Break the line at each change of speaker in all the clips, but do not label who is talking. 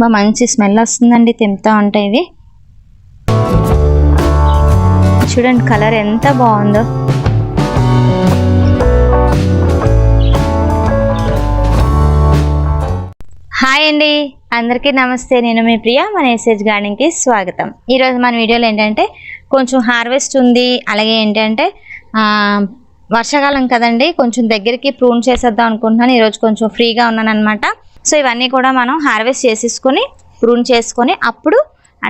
బా మంచి స్మెల్ వస్తుందండి తింటా ఉంటే ఇవి చూడండి కలర్ ఎంత బాగుందో. హాయ్ అండి అందరికీ నమస్తే. నేను మీ ప్రియ మన ఎస్ఎస్ గార్డెన్కి స్వాగతం. ఈరోజు మన వీడియోలో ఏంటంటే కొంచెం హార్వెస్ట్ ఉంది. అలాగే ఏంటంటే వర్షాకాలం కదండి కొంచెం దగ్గరికి ప్రూన్ చేసేద్దాం అనుకుంటున్నాను. ఈరోజు కొంచెం ఫ్రీగా ఉన్నాను అనమాట సో ఇవన్నీ కూడా మనం హార్వెస్ట్ చేసేసుకొని ప్రూన్ చేసుకొని అప్పుడు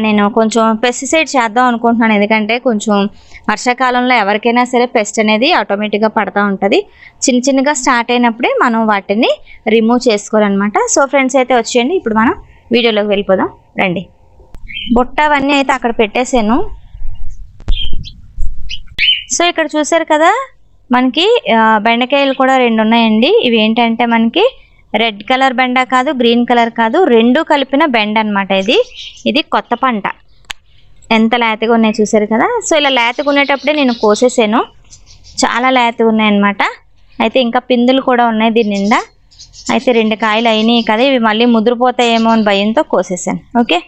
నేను కొంచెం పెస్టిసైడ్ చేద్దాం అనుకుంటున్నాను. ఎందుకంటే కొంచెం వర్షాకాలంలో ఎవరికైనా సరే పెస్ట్ అనేది ఆటోమేటిక్గా పడతా ఉంటుంది. చిన్న చిన్నగా స్టార్ట్ అయినప్పుడే మనం వాటిని రిమూవ్ చేసుకోవాలన్నమాట. సో ఫ్రెండ్స్ అయితే వచ్చేయండి. ఇప్పుడు మనం వీడియోలోకి వెళ్ళిపోదాం. రండి. బుట్ట అవన్నీ అయితే అక్కడ పెట్టేశాను. సో ఇక్కడ చూసారు కదా మనకి బెండకాయలు కూడా రెండు ఉన్నాయండి. ఇవి ఏంటంటే మనకి రెడ్ కలర్ బెండ కాదు గ్రీన్ కలర్ కాదు రెండు కలిపిన బెండ అన్నమాట ఇది. ఇది కొత్త పంట. ఎంత లేతగా ఉన్నాయి చూసారు కదా? సో ఇలా లేతగా ఉండేటప్పుడే నేను కోసేసాను. చాలా లేతగా ఉన్నాయన్నమాట అయితే ఇంకా పిందులు కూడా ఉన్నాయి దీని నిండా. అయితే రెండు కాయలు అయినాయి కదా ఇవి మళ్ళీ ముదిరిపోతాయేమో అని భయంతో కోసేసాను. ఓకే?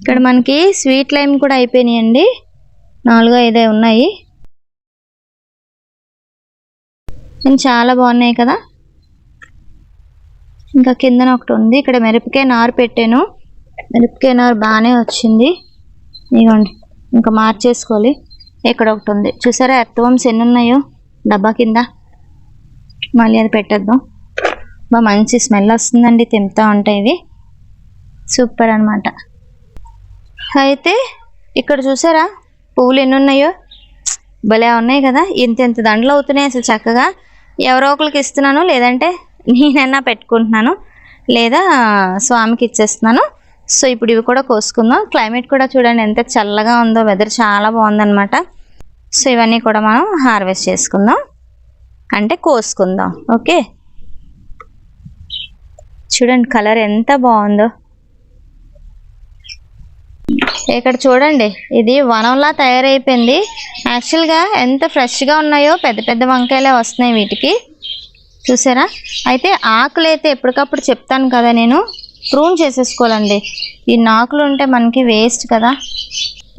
ఇక్కడ మనకి స్వీట్ లైమ్ కూడా అయిపోయినాయండి. నాలుగు ఐదే ఉన్నాయి. చాలా బాగున్నాయి కదా? ఇంకా కిందన ఒకటి ఉంది. ఇక్కడ మిరపకాయ నారు పెట్టాను. మిరపకాయ నారు బాగానే వచ్చింది. ఇదిగోండి ఇంకా మార్చేసుకోవాలి. ఇక్కడ ఒకటి ఉంది. చూసారా ఎర్తవమ్స్ ఎన్ని ఉన్నాయో డబ్బా కింద. మళ్ళీ అది పెట్టేద్దాం. బా మంచి స్మెల్ వస్తుందండి. తింటా ఉంటాయి ఇవి. సూపర్ అన్నమాట. అయితే ఇక్కడ చూసారా? పువ్వులు ఎన్ని ఉన్నాయో భలే ఉన్నాయి కదా. ఇంత ఇంత దండలు అవుతున్నాయి అసలు చక్కగా. ఎవరో ఒకరికి ఇస్తున్నాను లేదంటే నేనైనా పెట్టుకుంటున్నాను లేదా స్వామికి ఇచ్చేస్తున్నాను. సో ఇప్పుడు ఇవి కూడా కోసుకుందాం. క్లైమేట్ కూడా చూడండి ఎంత చల్లగా ఉందో వెదర్ చాలా బాగుందన్నమాట. సో ఇవన్నీ కూడా మనం హార్వెస్ట్ చేసుకుందాం. అంటే కోసుకుందాం. ఓకే? చూడండి కలర్ ఎంత బాగుందో. ఇక్కడ చూడండి ఇది వనంలా తయారైపోయింది. యాక్చువల్గా ఎంత ఫ్రెష్గా ఉన్నాయో పెద్ద పెద్ద వంకాయలే వస్తున్నాయి వీటికి. చూసారా? అయితే ఆకులు అయితే ఎప్పటికప్పుడు చెప్తాను కదా నేను. ప్రూన్ చేసేసుకోవాలండి. ఈ నాకులు ఉంటే మనకి వేస్ట్ కదా.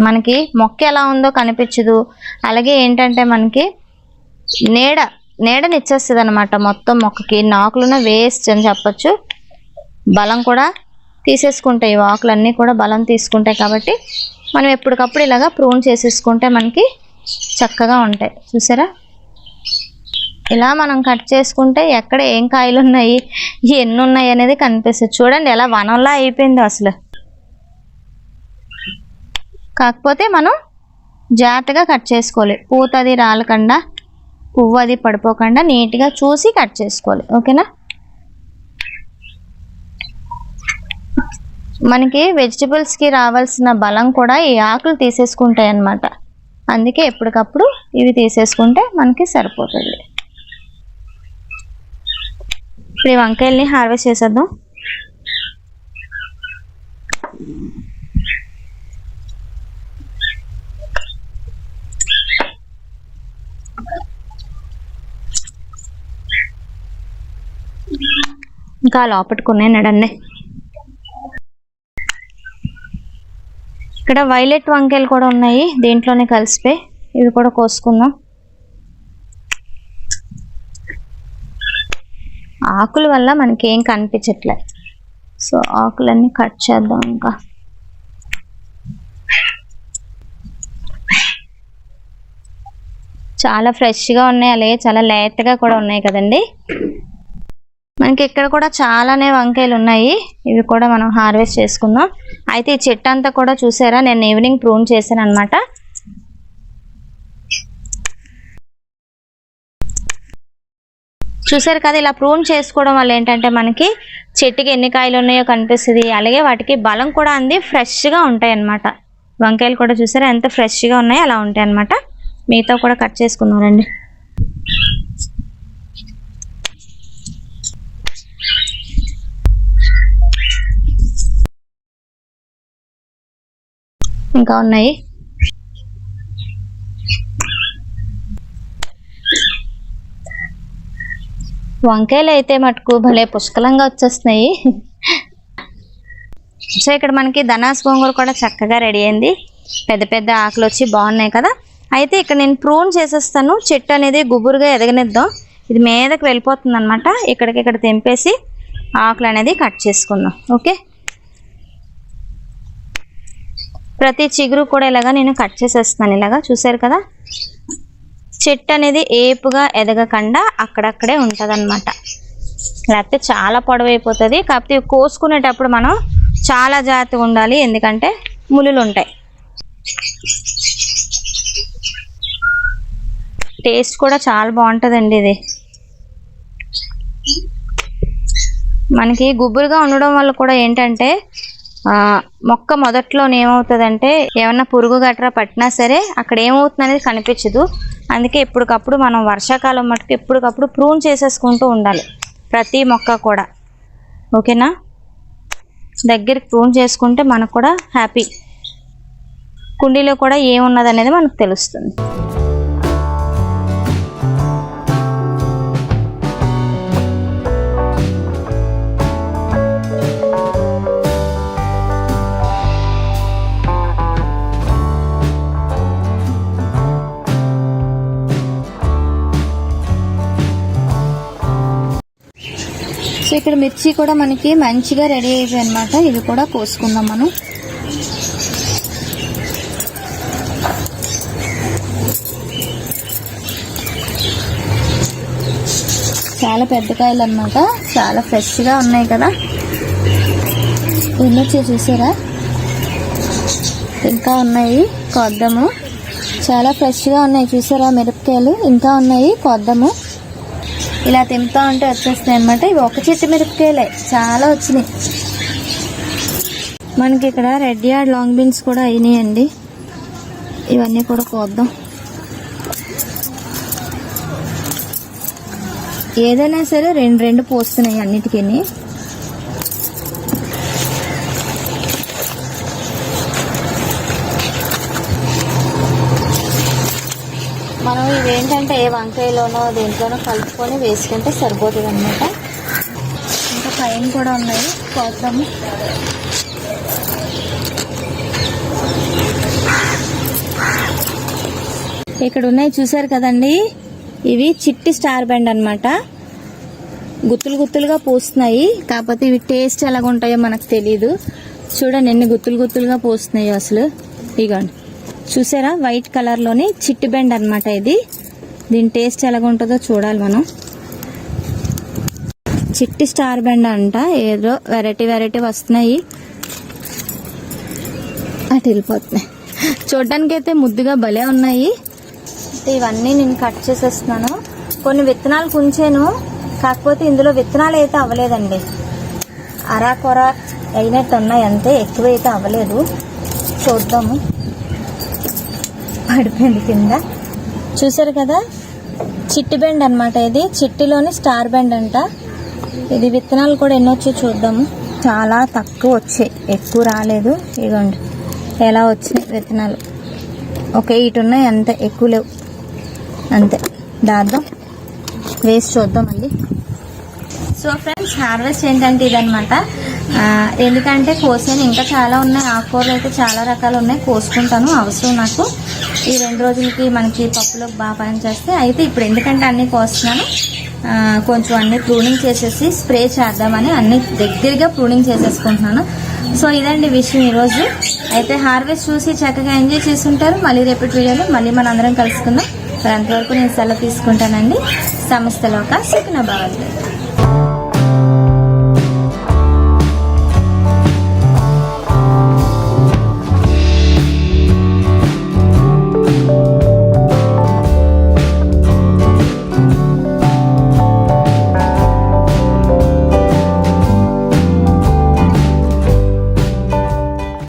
మనకి మొక్క ఎలా ఉందో కనిపించదు. అలాగే ఏంటంటే మనకి నీడ నీడని ఇచ్చేస్తుంది అనమాట మొత్తం మొక్కకి. నాకులున్న వేస్ట్ అని చెప్పొచ్చు. బలం కూడా తీసేసుకుంటాయి. ఆకులన్నీ కూడా బలం తీసుకుంటాయి కాబట్టి మనం ఎప్పటికప్పుడు ఇలాగా ప్రూన్ చేసేసుకుంటే మనకి చక్కగా ఉంటాయి. చూసారా? ఇలా మనం కట్ చేసుకుంటే ఎక్కడ ఏం కాయలు ఉన్నాయి ఎన్ని ఉన్నాయి అనేది కనిపిస్తుంది. చూడండి ఎలా వనంలా అయిపోయిందో అసలు. కాకపోతే మనం జాగ్రత్తగా కట్ చేసుకోవాలి. పూత అది రాలకుండా పువ్వు అది పడిపోకుండా నీట్గా చూసి కట్ చేసుకోవాలి. ఓకేనా? మనకి వెజిటబుల్స్కి రావాల్సిన బలం కూడా ఈ ఆకులు తీసేసుకుంటాయి అన్నమాట అందుకే ఎప్పటికప్పుడు ఇవి తీసేసుకుంటే మనకి సరిపోతుంది. ఇప్పుడు ఈ వంకాయల్ని హార్వెస్ట్ చేసేద్దాం. ఇంకా లోపట్టుకున్నాయి నడండి. ఇక్కడ వైలెట్ వంకాయలు కూడా ఉన్నాయి దీంట్లోనే కలిసిపోయి ఇవి కూడా కోసుకుందాం. ఆకుల వల్ల మనకి ఏం కనిపించట్లే. సో ఆకులన్నీ కట్ చేద్దాం ఇంకా. చాలా ఫ్రెష్గా ఉన్నాయి అలాగే చాలా లేతగా కూడా ఉన్నాయి కదండి. మనకి ఇక్కడ కూడా చాలానే వంకాయలు ఉన్నాయి. ఇవి కూడా మనం హార్వెస్ట్ చేసుకుందాం. అయితే ఈ చెట్టు అంతా కూడా చూసారా? నేను ఈవినింగ్ ప్రూన్ చేశాను అనమాట చూసారు కదా ఇలా ప్రూన్ చేసుకోవడం వల్ల ఏంటంటే మనకి చెట్టుకి ఎన్ని కాయలు ఉన్నాయో కనిపిస్తుంది. అలాగే వాటికి బలం కూడా అంది ఫ్రెష్గా ఉంటాయి అన్నమాట. వంకాయలు కూడా చూసారా ఎంత ఫ్రెష్గా ఉన్నాయో అలా ఉంటాయి అన్నమాట. మిగతా కూడా కట్ చేసుకున్నారండి ఇంకా ఉన్నాయి. వంకాయలు అయితే మటుకు భలే పుష్కలంగా వచ్చేస్తున్నాయి. సో ఇక్కడ మనకి ధనాస్ గోంగూర కూడా చక్కగా రెడీ అయింది. పెద్ద పెద్ద ఆకులు వచ్చి బాగున్నాయి కదా. అయితే ఇక్కడ నేను ప్రూన్ చేసేస్తాను. చెట్టు అనేది గుబురుగా ఎదగనిద్దాం. ఇది మీదకి వెళ్ళిపోతుంది అనమాట ఇక్కడికి ఇక్కడ తెంపేసి ఆకులు అనేది కట్ చేసుకుందాం. ఓకే? ప్రతి చిగురు కూడా ఇలాగా నేను కట్ చేసేస్తాను ఇలాగా. చూసారు కదా? చెట్టు అనేది ఏపుగా ఎదగకుండా అక్కడక్కడే ఉంటుంది అనమాట లేకపోతే చాలా పొడవైపోతుంది. కాకపోతే కోసుకునేటప్పుడు మనం చాలా జాగ్రత్తగా ఉండాలి. ఎందుకంటే ములులు ఉంటాయి టేస్ట్ కూడా చాలా బాగుంటుందండి ఇది. మనకి గుబురుగా ఉండడం వల్ల కూడా ఏంటంటే మొక్క మొదట్లో ఏమవుతుందంటే ఏమన్నా పురుగు గట్రా పట్టినా సరే అక్కడ ఏమవుతుంది అనేది కనిపించదు. అందుకే ఎప్పటికప్పుడు మనం వర్షాకాలం మటుకు ఎప్పటికప్పుడు ప్రూన్ చేసేసుకుంటూ ఉండాలి. ప్రతి మొక్క కూడా. ఓకేనా? దగ్గరికి ప్రూన్ చేసుకుంటే మనకు కూడా హ్యాపీ. కుండీలో కూడా ఏమున్నది అనేది మనకు తెలుస్తుంది. ఇక్కడ మిర్చి కూడా మనకి మంచిగా రెడీ అయిపోయి అనమాట ఇది కూడా కోసుకుందాం మనం. చాలా పెద్ద కాయలు అనమాట చాలా ఫ్రెష్గా ఉన్నాయి కదా. ఎన్ని చూసారా? ఇంకా ఉన్నాయి. కొద్దాము. చాలా ఫ్రెష్గా ఉన్నాయి. చూసారా మిరపకాయలు? ఇంకా ఉన్నాయి. కొద్దాము. ఇలా తింపుతా ఉంటే వచ్చేస్తాయి అనమాట ఇవి ఒక చెట్టు మిరపకాయలే. చాలా వచ్చినాయి. మనకి ఇక్కడ రెడ్ యార్డ్ లాంగ్ బీన్స్ కూడా అయినాయండి. ఇవన్నీ కూడా కోద్దాం. ఏదైనా సరే రెండు రెండు పోస్తున్నాయి అన్నిటికీ మనం ఇవేంటంటే ఏ వంకాయలోనో దేంట్లోనో కలుపుకొని వేసుకుంటే సరిపోతుంది అనమాట ఇంకా పైన కూడా ఉన్నాయి. కోద్దాము ఇక్కడ ఉన్నాయి చూసారు కదండి? ఇవి చిట్టి స్టార్ బెండ్ అన్నమాట. గుత్తులు గుత్తులుగా పూస్తున్నాయి. కాకపోతే ఇవి టేస్ట్ ఎలాగ ఉంటాయో మనకు తెలియదు చూడండి ఎన్ని గుత్తులు గుత్తులుగా పూస్తున్నాయో అసలు. ఇగండి. చూసారా? వైట్ కలర్లోని చిట్టి బెండ్ అన్నమాట ఇది. దీని టేస్ట్ ఎలాగుంటుందో చూడాలి మనం. చిట్టి స్టార్ బెండ్ అంట. ఏదో వెరైటీ వెరైటీ వస్తున్నాయి. అటు వెళ్ళిపోతున్నాయి. చూడడానికి అయితే ముద్దుగా భలే ఉన్నాయి. ఇవన్నీ నేను కట్ చేసేస్తున్నాను. కొన్ని విత్తనాలు కుంచాను. కాకపోతే ఇందులో విత్తనాలు అయితే అవ్వలేదండి. అరాకొర అయినట్టు ఉన్నాయి. అంతే. ఎక్కువ అయితే అవ్వలేదు. చూద్దాము. పడిపోయింది కింద. చూసారు కదా? చిట్టి బెండ్ అనమాట ఇది. చిట్టిలోని స్టార్ బెండ్ అంట. ఇది విత్తనాలు కూడా ఎన్నొచ్చో వచ్చాయి చూద్దాము చాలా తక్కువ వచ్చాయి. ఎక్కువ రాలేదు. ఇదిగోండి. ఎలా వచ్చినాయి విత్తనాలు? ఓకే ఇటు ఉన్నాయి. అంతే. ఎక్కువ లేవు. అంతే. దాద్దాం. వేసి చూద్దాం మళ్ళీ. సో ఫ్రెండ్స్ హార్వెస్ట్ ఏంటంటే ఇదనమాట ఎందుకంటే కోసాను ఇంకా చాలా ఉన్నాయి. ఆకుకూరలు అయితే చాలా రకాలు ఉన్నాయి. కోసుకుంటాను. అవసరం నాకు. ఈ రెండు రోజులకి మనకి పప్పులోకి బాగా పనిచేస్తే అయితే ఇప్పుడు ఎందుకంటే అన్నీ కోస్తున్నాను కొంచెం అన్ని ప్రూనింగ్ చేసేసి స్ప్రే చేద్దామని అన్ని దగ్గరగా ప్రూనింగ్ చేసేసుకుంటున్నాను. సో ఇదండి విషయం ఈరోజు. అయితే హార్వెస్ట్ చూసి చక్కగా ఎంజాయ్ చేస్తుంటారు. మళ్ళీ రేపటి వీడియోలో మళ్ళీ మన అందరం కలుసుకుందాం. మరి అంతవరకు నేను సెలవు తీసుకుంటానండి. సంస్థలో ఒక సిగ్న